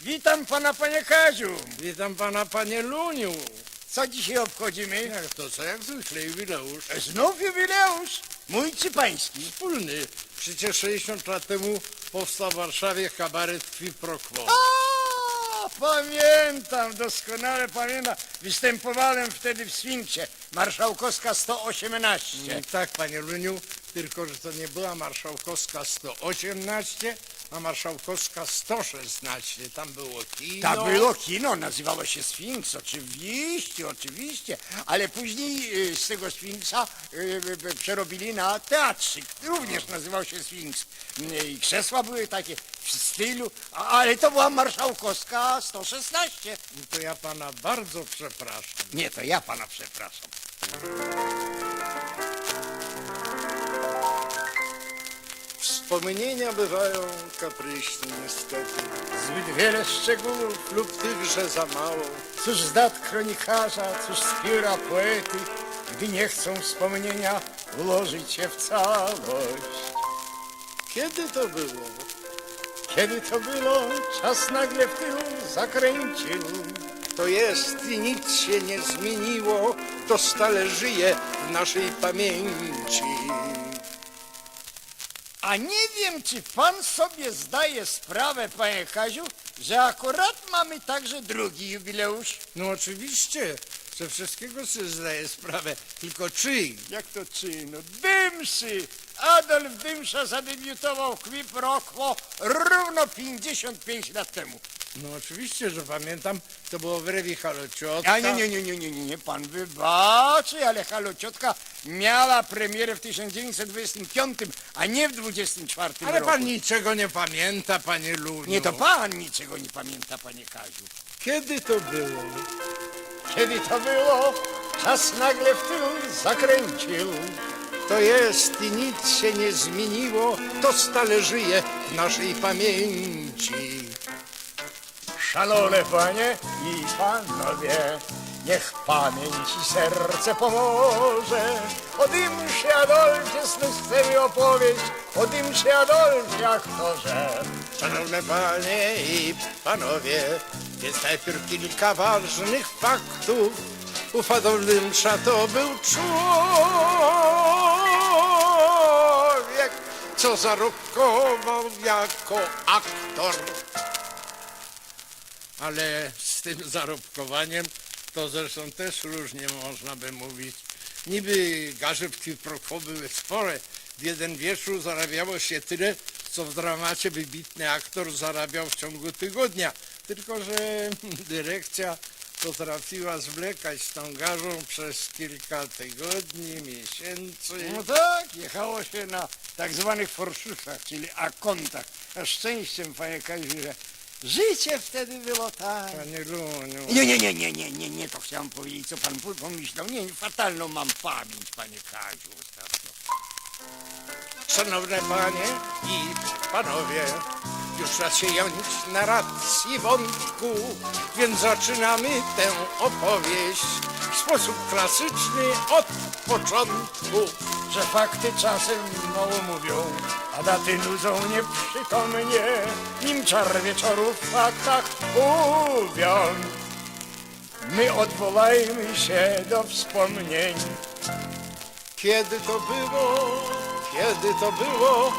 Witam pana, panie Kaziu. Witam pana, panie Luniu. Co dzisiaj obchodzimy? Jak to co, jak zwykle jubileusz. Znów jubileusz. Mój czy pański? Wspólny. Przecież 60 lat temu powstał w Warszawie kabaret Qui Pro Quo. Pamiętam, doskonale pamiętam. Występowałem wtedy w Sfinksie. Marszałkowska 118. Mm, Tak, panie Luniu, tylko że to nie była marszałkowska 118, a marszałkowska 116. Tam było kino. Tak było kino, nazywało się Sfinks, oczywiście, oczywiście, ale później y, z tego Sfinksa y, y, przerobili na teatrzyk, również nazywał się Sfinks. Y, I krzesła były takie w stylu, a- ale to była marszałkowska 116. To ja pana bardzo przepraszam. Nie, to ja pana przepraszam. Wspomnienia bywają kapryśne niestety. Zbyt wiele szczegółów Lub tychże za mało. Cóż z dat kronikarza, cóż z pióra poety, gdy nie chcą wspomnienia ułożyć się w całość. Kiedy to było? Kiedy to było, czas nagle w tył zakręcił. To jest i nic się nie zmieniło, to stale żyje w naszej pamięci. A nie wiem, czy pan sobie zdaje sprawę, panie Kaziu, że akurat mamy także drugi jubileusz. No oczywiście, że wszystkiego sobie zdaję sprawę, tylko czyj? Jak to czy? No Dymszy! Adolf Dymsza zadebiutował w Qui Pro Quo równo 55 lat temu. No oczywiście, że pamiętam, to było w rewi Halo Ciotka. A nie, nie, nie, nie, nie, nie, nie, pan wybaczy, ale Halo Ciotka miała premierę w 1925, a nie w 24 Ale roku. pan niczego nie pamięta, panie Luniu. Nie, to pan niczego nie pamięta, panie Kaziu. Kiedy to było? Kiedy to było, czas nagle w tył zakręcił. To jest i nic się nie zmieniło, to stale żyje w naszej pamięci. Szanowne panie i panowie, niech pamięć i serce pomoże. O Dymsie Adolfie znów chcemy opowieść, o Dymsie Adolfie aktorze. Szanowne panie i panowie, jest najpierw kilka ważnych faktów. Ufadownym to był człowiek, co zarobkował jako aktor. Ale z tym zarobkowaniem to zresztą też różnie można by mówić. Niby garzewki proko były spore. W jeden wieczór zarabiało się tyle, co w dramacie wybitny aktor zarabiał w ciągu tygodnia. Tylko, że dyrekcja potrafiła zwlekać tą garzą przez kilka tygodni, miesięcy. No tak, jechało się na tak zwanych forszuszach, czyli akontach. A szczęściem, panie Kaziu, że życie wtedy było tak. Panie Luniu, Nie, nie, nie, nie, nie, nie, nie, to chciałem powiedzieć, co pan pomyślał. Nie, fatalną mam pamięć, panie Kaziu, ostatnio. szanowne panie i panowie, już czas się jąć na racji wątku, więc zaczynamy tę opowieść w sposób klasyczny od początku. Że fakty czasem mało mówią, a daty nudzą nieprzytomnie, nim czar wieczoru w faktach mówią. My odwołajmy się do wspomnień, Kiedy to było, kiedy to było,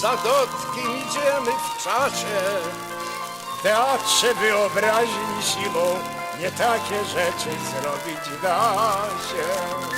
za dotkiem idziemy w czasie. w teatrze wyobraźni siłą, nie takie rzeczy zrobić da się.